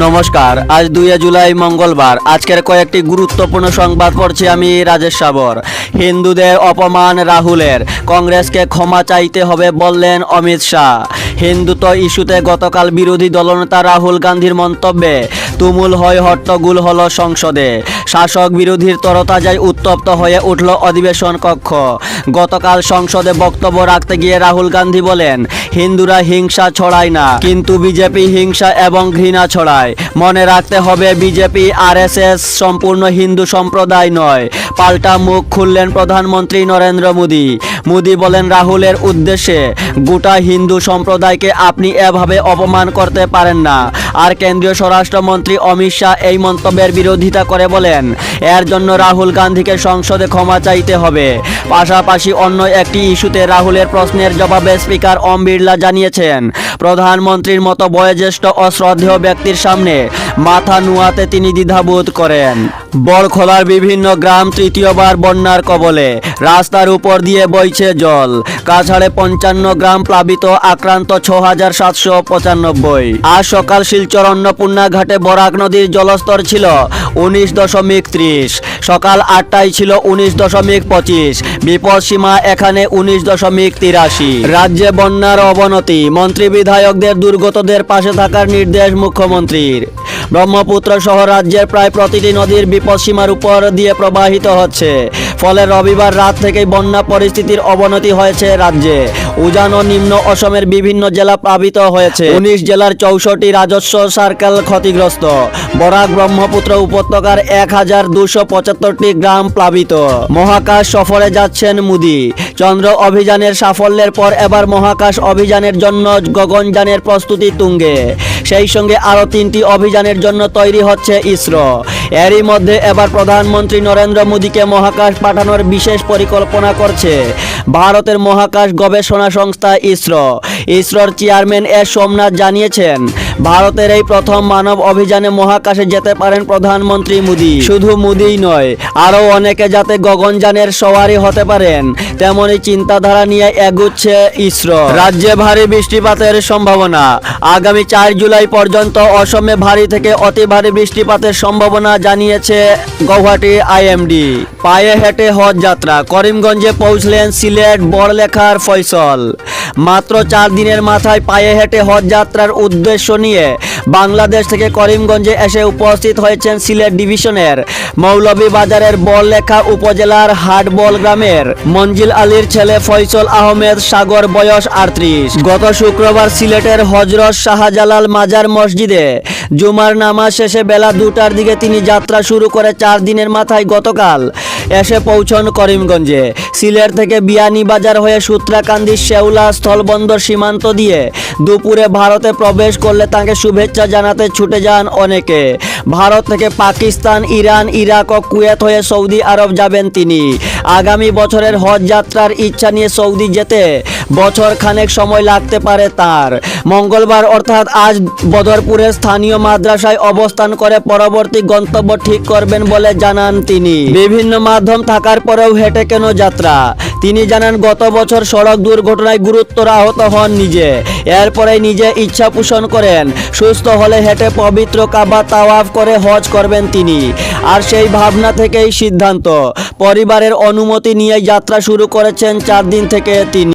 নমস্কার, আজ দুই জুলাই মঙ্গলবার। আজকের কয়েকটি গুরুত্বপূর্ণ সংবাদ পড়ছি আমি রাজেশ সাবর। হিন্দুদের অপমান রাহুলের, কংগ্রেসকে ক্ষমা চাইতে হবে বললেন অমিত শাহ। হিন্দুত্ব ইস্যুতে গতকাল বিরোধী দলনেতা রাহুল গান্ধীর মন্তব্যে, তুমুল হয় হট্টগুল হল সংসদে। শাসক বিরোধীর তরতাজায় উত্তপ্ত হয়ে উঠল অধিবেশন কক্ষ। গতকাল সংসদে বক্তব্য রাখতে গিয়ে রাহুল গান্ধী বলেন, হিন্দুরা হিংসা ছড়ায় না, কিন্তু বিজেপি হিংসা এবং ঘৃণা ছড়ায়। মনে রাখতে হবে, বিজেপি আরএসএস সম্পূর্ণ হিন্দু সম্প্রদায় নয়। পাল্টা মুখ খুললেন প্রধানমন্ত্রী নরেন্দ্র মোদী। মোদী বলেন, রাহুলের উদ্দেশ্যে গোটা হিন্দু সম্প্রদায়কে আপনি এভাবে অপমান করতে পারেন না। আর কেন্দ্রীয় স্বরাষ্ট্রমন্ত্রী অমিত শাহ এই মন্তব্যের বিরোধিতা করে বলেন এর জন্য রাহুল গান্ধীকে সংসদে ক্ষমা চাইতে হবে। পাশাপাশি অন্য একটি ইস্যুতে রাহুলের প্রশ্নের জবাবে স্পিকার ওম বিড়লা জানিয়েছেন, প্রধানমন্ত্রীর মতো বয়োজ্যেষ্ঠ অশ্রদ্ধেয় শ্রদ্ধেয় ব্যক্তির সামনে মাথা নুয়াতে তিনি দ্বিধাবোধ করেন। বড়খোলার বিভিন্ন গ্রাম তৃতীয়বার বন্যার কবলে। রাস্তার উপর দিয়ে বইছে জল। কাছাড়ে পঞ্চান্ন গ্রাম প্লাবিত আক্রান্ত ছ হাজার সাতশো পঁচানব্বই। আজ সকাল শিলচর অন্নপূর্ণা ঘাটে বরাক নদীর জলস্তর ছিল উনিশ দশমিক ত্রিশ। সকাল আটটায় ছিল উনিশ দশমিক পঁচিশ। বিপদ সীমা এখানে উনিশ দশমিক তিরাশি। রাজ্যে বন্যার অবনতি। মন্ত্রী বিধায়কদের দুর্গতদের পাশে থাকার নির্দেশ মুখ্যমন্ত্রীর। ব্রহ্মপুত্র সহ রাজ্যের প্রায় প্রতিটি নদীর বিপদসীমার উপর দিয়ে প্রবাহিত হচ্ছে। ফলে রবিবার রাত থেকেই বন্যা পরিস্থিতির অবনতি হয়েছে রাজ্যে। উজান ও নিম্ন অসমের বিভিন্ন জেলা প্লাবিত হয়েছে। উনিশ জেলার চৌষট্টি রাজস্ব সার্কেল ক্ষতিগ্রস্ত। বরাক ব্রহ্মপুত্র উপত্যকার এক হাজার দুশো পঁচাত্তরটি গ্রাম প্লাবিত। মহাকাশ সফরে যাচ্ছেন মোদি। চন্দ্র অভিযানের সাফল্যের পর এবার মহাকাশ অভিযানের জন্য গগনযানের প্রস্তুতি তুঙ্গে। সেই সঙ্গে আরও তিনটি অভিযানের জন্য তৈরি হচ্ছে ইসরো। এরই মধ্যে এবার প্রধানমন্ত্রী নরেন্দ্র মোদীকে মহাকাশ পাঠানোর বিশেষ পরিকল্পনা করছে ভারতের মহাকাশ গবেষণা সংস্থা ইসরো। ইসরোর চেয়ারম্যান এস সোমনাথ জানিয়েছেন ভারতের এই প্রথম মানব অভিযানে মহাকাশে যেতে পারেন প্রধানমন্ত্রী মোদি। শুধু মোদিই নয়, আরও অনেকে যাতে গগনযানের সওয়ারি হতে পারেন তেমনই চিন্তাধারা নিয়ে এগুচ্ছে ইসরো। রাজ্যে ভারী বৃষ্টিপাতের সম্ভাবনা। আগামী চার জুলাই পর্যন্ত অসমে ভারী থেকে অতি ভারী বৃষ্টিপাতের সম্ভাবনা জানিয়েছে গৌহাটি আইএমডি। পায়ে হেঁটে হজ যাত্রা। করিমগঞ্জে পৌঁছলেন সিলেট বড়লেখার ফয়সল। মাত্র চার দিনের মাথায় পায়ে হেঁটে হজ যাত্রার উদ্দেশ্য নিয়ে বাংলাদেশ থেকে করিমগঞ্জে এসে উপস্থিত হয়েছেন সিলেট ডিভিশনের মৌলভীবাজারের বললেখা উপজেলার হাটবল গ্রামের মঞ্জিল আলীর ছেলে ফয়সল আহমেদ সাগর বয়স আটত্রিশ। গত শুক্রবার সিলেটের হজরত শাহজালাল মাজার মসজিদে জুমার নামাজ শেষে বেলা দুটার দিকে তিনি যাত্রা শুরু করে চার দিনের মাথায় গতকাল এসে পৌঁছন করিমগঞ্জে। সিলেট থেকে বিয়ানীবাজার হয়ে সূত্রাকান্দি শেওলা স্থলবন্দর সীমান্ত দিয়ে দুপুরে ভারতে প্রবেশ করলে তাকে শুভেচ্ছা জানাতে ছুটে যান অনেকে। ভারত থেকে পাকিস্তান, ইরান, ইরাক ও কুয়েত হয়ে সৌদি আরব যাবেন তিনি। আগামী বছরের হজ যাত্রার ইচ্ছা নিয়ে সৌদি যেতে বছর খানেক সময় লাগতে পারে তার। মঙ্গলবার অর্থাৎ আজ বদরপুরের স্থানীয় মাদ্রাসায় অবস্থান করে পরবর্তী গন্তব্য ঠিক করবেন বলে জানান তিনি। বিভিন্ন মাধ্যম থাকার পরেও হেঁটে কেন যাত্রা? তিনি জানান, গত বছর সড়ক দুর্ঘটনায় গুরুতর আহত হন নিজে। এরপরে নিজে ইচ্ছা পোষণ করেন। সুস্থ হলে হেঁটে পবিত্র কাবা তাওয়াফ করে হজ করবেন তিনি। আর সেই ভাবনা থেকেই সিদ্ধান্ত। পরিবারের অনুমতি নিয়ে যাত্রা শুরু করেছেন চার দিন থেকে তিনি।